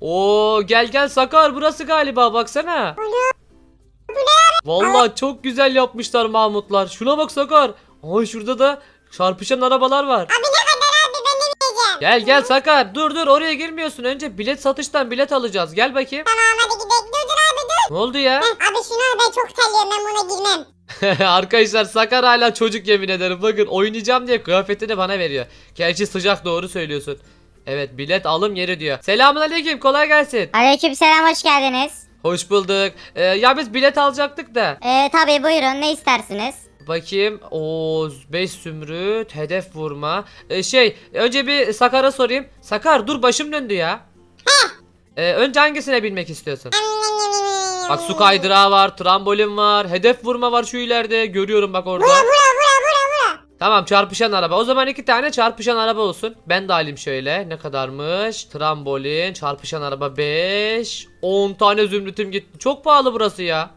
Oo gel gel Sakar burası galiba baksana. Vallahi çok güzel yapmışlar Mahmutlar. Şuna bak Sakar. Aa şurada da çarpışan arabalar var. Abi ne kadar abi ben de bileceğim. Gel gel Sakar dur dur oraya girmiyorsun. Önce bilet satıştan bilet alacağız. Gel bakayım. Tamam hadi gidelim. Dur dur abi dur. Ne oldu ya? Heh, abi şunu al ben çok terliyorum ben buna girmem. Arkadaşlar Sakar hala çocuk yemin ederim. Bakın oynayacağım diye kıyafetini bana veriyor. Gerçi sıcak doğru söylüyorsun. Evet bilet alım yeri diyor. Selamun aleyküm kolay gelsin. Aleykümselam hoş geldiniz. Hoş bulduk. Ee, ya biz bilet alacaktık da. Ee, tabii buyurun ne istersiniz? Bakayım. O 5 zümrüt, hedef vurma. Ee, şey, önce bir Sakar'a sorayım. Sakar dur başım döndü ya. Ee, önce hangisine binmek istiyorsun? Bak su kaydırağı var, trambolin var, hedef vurma var şu ileride. Görüyorum bak orada. Tamam çarpışan araba. O zaman iki tane çarpışan araba olsun. Ben de alayım şöyle. Ne kadarmış? Trambolin, çarpışan araba 5. 10 tane zümrütüm gitti. Çok pahalı burası ya.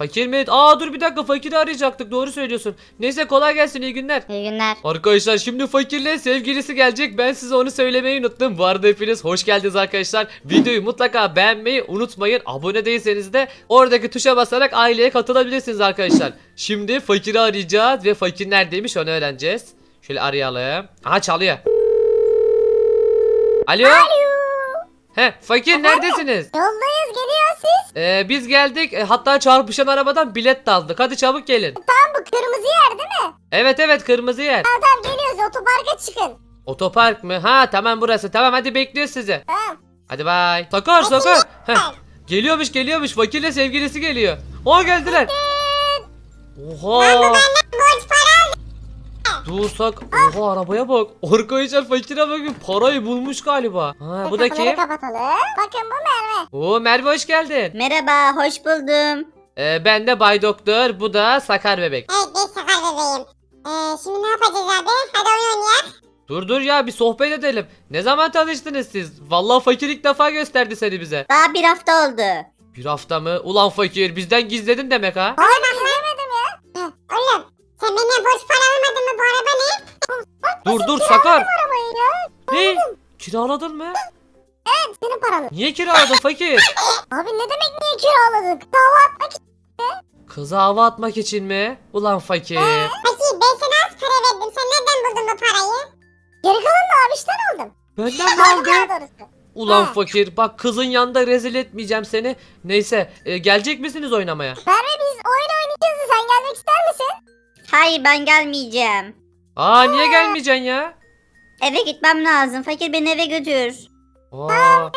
Fakir mi? Aa dur bir dakika fakiri arayacaktık. Doğru söylüyorsun. Neyse kolay gelsin iyi günler. İyi günler. Arkadaşlar şimdi fakirle sevgilisi gelecek. Ben size onu söylemeyi unuttum. Bu arada hepiniz hoş geldiniz arkadaşlar. Videoyu mutlaka beğenmeyi unutmayın. Abone değilseniz de oradaki tuşa basarak aileye katılabilirsiniz arkadaşlar. Şimdi fakiri arayacağız ve fakir neredeymiş onu öğreneceğiz. Şöyle arayalım. Aha çalıyor. Alo. He fakir neredesiniz? Yoldayız geliyor siz. Ee, biz geldik. E, hatta çarpışan arabadan bilet de aldık. Hadi çabuk gelin. Tam bu kırmızı yer değil mi? Evet evet kırmızı yer. Tamam geliyoruz otoparka çıkın. Otopark mı? Ha tamam burası. Tamam hadi bekliyoruz sizi. Tamam. Hadi bay. Sakar sakar. Heh. Geliyormuş geliyormuş. Fakirle sevgilisi geliyor. O geldiler. Oha. Dursak. Oha arabaya bak. Arkadaşlar fakire bakın. Parayı bulmuş galiba. Ha bu da kim? kapatalım. Bakın bu Merve. Oo Merve hoş geldin. Merhaba hoş buldum. Ee, ben de Bay Doktor. Bu da Sakar bebek. Evet geç sakal bebeğim. Ee, şimdi ne yapacağız abi? Hadi oyun oynayalım. Dur dur ya bir sohbet edelim. Ne zaman tanıştınız siz? Vallahi fakir ilk defa gösterdi seni bize. Daha bir hafta oldu. Bir hafta mı? Ulan fakir bizden gizledin demek ha? Ben Dur dur Sakar. Arabayı ya. Ne? Kiraladın mı? Evet senin paranı. Niye kiraladın fakir? Abi ne demek niye kiraladık? Dava atmak için. Kıza hava atmak için mi? Ulan fakir. Fakir ben sana az para verdim. Sen nereden buldun bu parayı? Geri kalanını abişten aldım. Benden mi Aldım aldın? daha doğrusu. Ulan Ha. fakir bak kızın yanında rezil etmeyeceğim seni. Neyse e, gelecek misiniz oynamaya? Merve biz oyun oynayacağız. Sen gelmek ister misin? Hayır ben gelmeyeceğim. Aa niye gelmeyeceksin ya? Eve gitmem lazım. Fakir beni eve götür. Aa.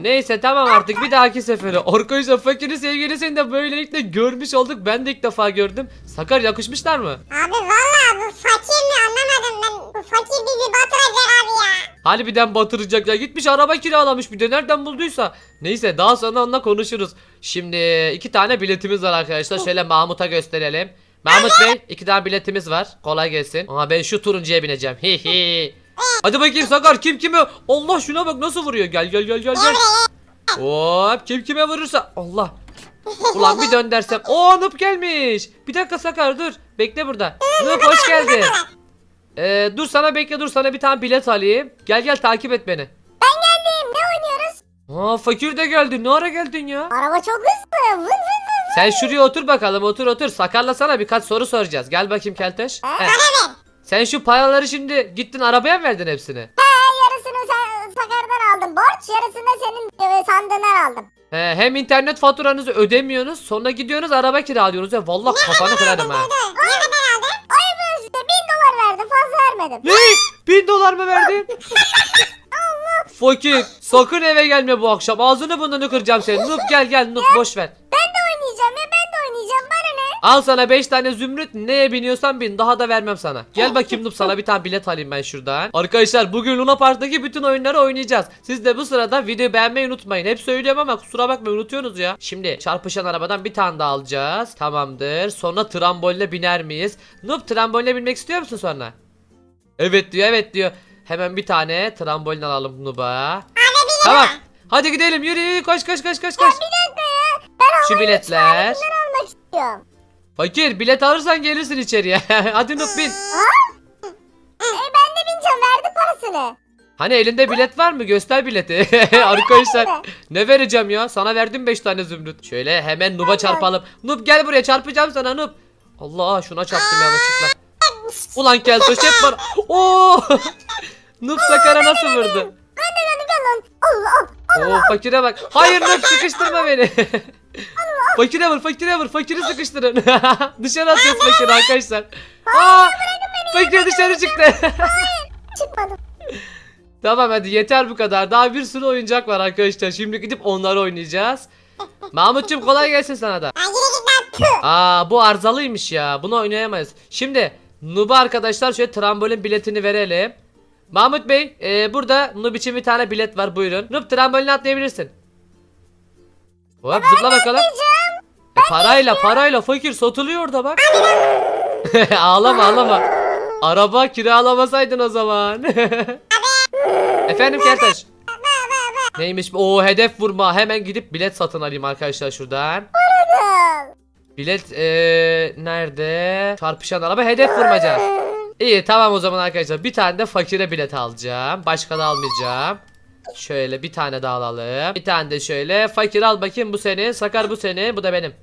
Neyse tamam artık bir dahaki sefere. Arkadaşlar fakirin sevgilisini de böylelikle görmüş olduk. Ben de ilk defa gördüm. Sakar yakışmışlar mı? Abi vallahi bu fakir mi anlamadım ben. Bu fakir bizi batıracak abi ya. Harbiden batıracak ya. Gitmiş araba kiralamış bir de nereden bulduysa. Neyse daha sonra onunla konuşuruz. Şimdi iki tane biletimiz var arkadaşlar. Şöyle Mahmut'a gösterelim. Mahmut Bey iki tane biletimiz var. Kolay gelsin. Aha ben şu turuncuya bineceğim. Hi hi. Hadi bakayım Sakar kim kime? Allah şuna bak nasıl vuruyor. Gel gel gel gel gel. Hop kim kime vurursa. Allah. Ulan bir dön dersem. Oo Nup gelmiş. Bir dakika Sakar dur. Bekle burada. Nup hoş geldin. Ee, dur sana bekle dur sana bir tane bilet alayım. Gel gel takip et beni. Geldim. Ne oynuyoruz? Aa fakir de geldi. Ne ara geldin ya? Araba çok hızlı. Vın vın. Sen şuraya otur bakalım otur otur. Sakarla sana birkaç soru soracağız. Gel bakayım Kelteş. Heh. Sen şu paraları şimdi gittin arabaya mı verdin hepsini? He, yarısını sen Sakar'dan aldım borç. Yarısını da senin e, sandığından aldım. He, hem internet faturanızı ödemiyorsunuz sonra gidiyorsunuz araba kiralıyorsunuz ya. Vallahi kafanı kırarım ha. Ne kadar aldın? Ay ben size bin dolar verdim. Fazla vermedim. Ne? Bin dolar mı verdin? Fakir sakın eve gelme bu akşam. Ağzını burnunu kıracağım senin. Nup gel gel Nup boş ver. Ben de Al sana 5 tane zümrüt neye biniyorsan bin daha da vermem sana. Gel bakayım Nup sana bir tane bilet alayım ben şuradan. Arkadaşlar bugün Luna Park'taki bütün oyunları oynayacağız. Siz de bu sırada videoyu beğenmeyi unutmayın. Hep söylüyorum ama kusura bakmayın unutuyorsunuz ya. Şimdi çarpışan arabadan bir tane daha alacağız. Tamamdır. Sonra trambolle biner miyiz? Nup trambolle binmek istiyor musun sonra? Evet diyor evet diyor. Hemen bir tane trambolin alalım Nub'a. Tamam. Hadi gidelim yürü yürü koş koş koş koş koş. Bir dakika ya. Ben Şu biletler. almak istiyorum. Fakir bilet alırsan gelirsin içeriye. Hadi Nup bin. E ben de bineceğim. Verdi parasını. Hani elinde bilet var mı? Göster bileti. Arkadaşlar ne vereceğim ya? Sana verdim 5 tane zümrüt. Şöyle hemen Nub'a çarpalım. Nub gel buraya çarpacağım sana Nub. Allah şuna çarptım yanlışlıkla. Ulan Keltoş hep bana. Oo! Nub Sakar'a nasıl vurdu? Allah Allah. Oo fakire bak. Hayır Nub sıkıştırma beni. Fakire vur fakire vur fakiri sıkıştırın. dışarı atıyoruz fakiri arkadaşlar. Aa, fakir dışarı çıktı. Çıkmadım. tamam hadi yeter bu kadar. Daha bir sürü oyuncak var arkadaşlar. Şimdi gidip onları oynayacağız. Mahmutçum kolay gelsin sana da. Aa bu arızalıymış ya. Bunu oynayamayız. Şimdi Nub'a arkadaşlar şöyle trambolin biletini verelim. Mahmut Bey e, burada Nub için bir tane bilet var buyurun. Nub tramboline atlayabilirsin. Hop zıpla bakalım. E, parayla parayla fakir satılıyor orada bak. ağlama ağlama. Araba kiralamasaydın o zaman. Efendim Kertaş. Neymiş? O hedef vurma. Hemen gidip bilet satın alayım arkadaşlar şuradan. Bilet eee nerede? Çarpışan araba hedef vurmaca. İyi tamam o zaman arkadaşlar. Bir tane de fakire bilet alacağım. Başka da almayacağım. Şöyle bir tane daha alalım. Bir tane de şöyle. Fakir al bakayım bu senin. Sakar bu senin. Bu da benim.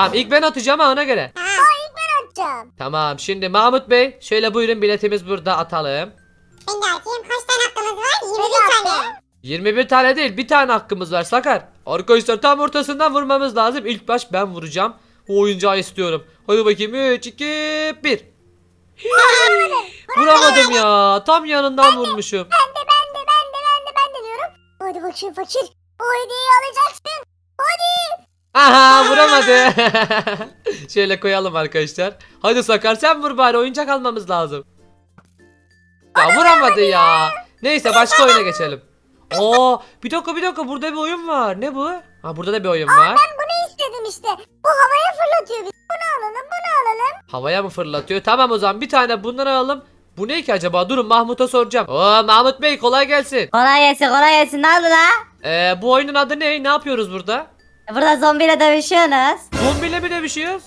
Tamam ilk ben atacağım ha ona göre. Tamam. Atacağım. Tamam şimdi Mahmut Bey. Şöyle buyurun biletimiz burada atalım. Ben de atayım. Kaç tane hakkımız var? 21 Bir tane. dakika. 21 tane değil bir tane hakkımız var Sakar. Arkadaşlar tam ortasından vurmamız lazım. İlk baş ben vuracağım. O oyuncağı istiyorum. Hadi bakayım 3 2 1. Vuramadım ya. Tam yanından vurmuşum. Ben de ben de ben de ben de ben de diyorum. Hadi bakayım fakir. Bu hediyeyi alacaksın. Hadi. Aha vuramadı. Şöyle koyalım arkadaşlar. Hadi Sakar sen vur bari oyuncak almamız lazım. Ya vuramadı ya. Neyse başka oyuna geçelim. Oo bir dakika bir dakika burada bir oyun var. Ne bu? Ha burada da bir oyun var. Ben bunu istedim işte. Bu havaya fırlatıyor bizi. Bunu alalım bunu alalım. Havaya mı fırlatıyor? Tamam o zaman bir tane bunları alalım. Bu ne ki acaba? Durun Mahmut'a soracağım. Oo Mahmut Bey kolay gelsin. Kolay gelsin kolay gelsin ne oldu la? Ee, bu oyunun adı ne? Ne yapıyoruz burada? Burada zombiyle dövüşüyorsunuz. Zombiyle mi dövüşüyoruz?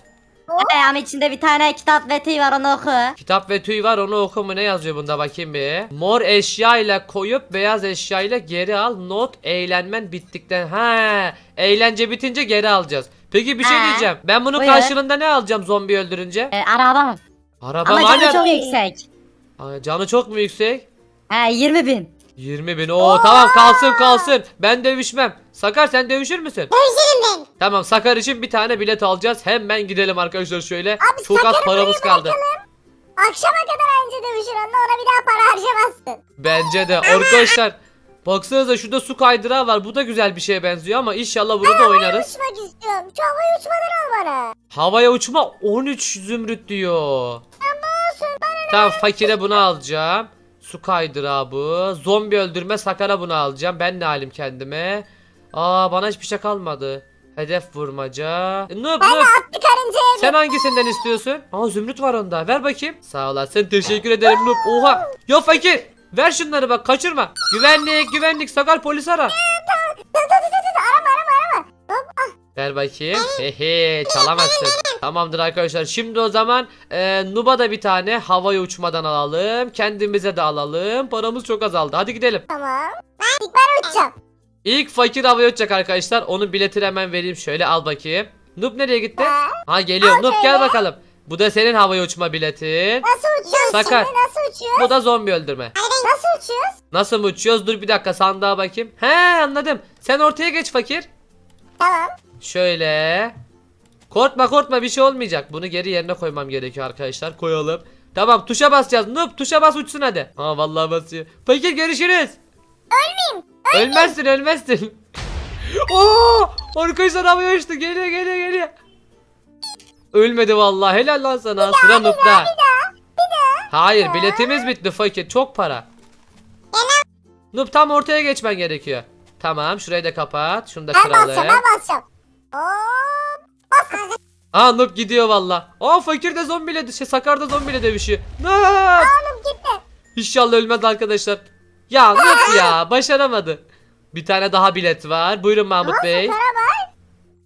Ee, ama içinde bir tane kitap ve tüy var onu oku. Kitap ve tüy var onu oku mu ne yazıyor bunda bakayım bir. Mor eşya ile koyup beyaz eşya ile geri al. Not eğlenmen bittikten. Ha, eğlence bitince geri alacağız. Peki bir şey Ha, diyeceğim. Ben bunun buyur. karşılığında ne alacağım zombi öldürünce? Ee, araba. Araba Ama canı çok yüksek. Aa, canı çok mu yüksek? He 20 bin. 20 bin. Oo tamam kalsın kalsın. Ben dövüşmem. Sakar sen dövüşür müsün? Dövüşürüm ben. Tamam Sakar için bir tane bilet alacağız. Hemen gidelim arkadaşlar şöyle. Abi, Çok az Sakar'ı paramız kaldı. Akşama kadar anca dövüşür onunla ona bir daha para harcamazsın. Bence de arkadaşlar. Baksanıza şurada su kaydırağı var. Bu da güzel bir şeye benziyor ama inşallah bunu da oynarız. Uçmak istiyorum. Şu havaya uçmadan al bana. Havaya uçma 13 zümrüt diyor. Olsun bana Tamam fakire bunu alacağım. Su kaydırağı bu. Zombi öldürme sakara bunu alacağım. Ben ne halim kendime. Aa bana hiçbir şey kalmadı. Hedef vurmaca. Noob. atlı karıncaya Sen hangisinden istiyorsun? Aa zümrüt var onda. Ver bakayım. Sağ olasın. Teşekkür ederim Noob. Oha. Ya fakir. Ver şunları bak kaçırma. Güvenlik güvenlik sakar polis ara. Dur dur dur dur dur arama arama arama. Ah. Ver bakayım. Hehe çalamazsın. Tamamdır arkadaşlar. Şimdi o zaman e, Nub'a da bir tane havaya uçmadan alalım. Kendimize de alalım. Paramız çok azaldı. Hadi gidelim. Tamam. İlk ben uçacağım. İlk fakir havaya uçacak arkadaşlar. Onun biletini hemen vereyim. Şöyle al bakayım. Nub nereye gitti? Ha, Ha geliyor. Al Nub gel bakalım. Bu da senin havaya uçma biletin. Nasıl uçuyoruz Sakar. şimdi nasıl uçuyoruz? Bu da zombi öldürme. Nasıl uçuyoruz? Nasıl mı uçuyoruz? Dur bir dakika sandığa bakayım. He anladım. Sen ortaya geç fakir. Tamam. Şöyle. Korkma korkma bir şey olmayacak. Bunu geri yerine koymam gerekiyor arkadaşlar. Koyalım. Tamam tuşa basacağız. Noob tuşa bas uçsun hadi. Ha vallahi basıyor. Fakir görüşürüz. Ölmeyeyim. Ölmezsin ölmezsin. Oo! Arkadaşlar havaya uçtu. Geliyor geliyor geliyor. Ölmedi vallahi. Helal lan sana. Sıra Noob'da. Hayır biletimiz bitti fakir. Çok para. Noob tam ortaya geçmen gerekiyor. Tamam şurayı da kapat. Şunu da Ben basacağım kıralım. ben basacağım. Hop. Aa Noob gidiyor valla. Aa fakir de zombiyle şey Sakar da zombiyle dövüşüyor. Noob! Oğlum gitti. İnşallah ölmez arkadaşlar. Ya Noob ya başaramadı. Bir tane daha bilet var. Buyurun Mahmut Bey. Sakara bak.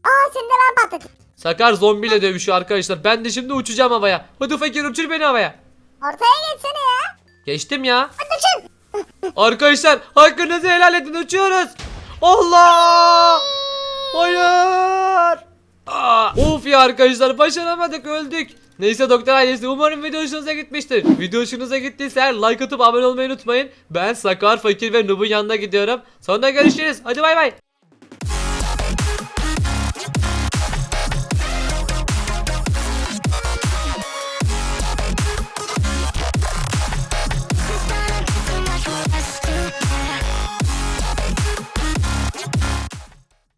Aa de ben patlatayım. Sakar zombiyle dövüşüyor arkadaşlar. Ben de şimdi uçacağım havaya. Hadi fakir uçur beni havaya. Ortaya geçsene ya. Geçtim ya. Arkadaşlar hakkınızı helal edin uçuyoruz. Allah! Hayır! Aa, of ya arkadaşlar başaramadık öldük. Neyse doktor ailesi umarım video hoşunuza gitmiştir. Video hoşunuza gittiyse like atıp abone olmayı unutmayın. Ben Sakar, Fakir ve Nub'un yanına gidiyorum. Sonra görüşürüz. Hadi bay bay.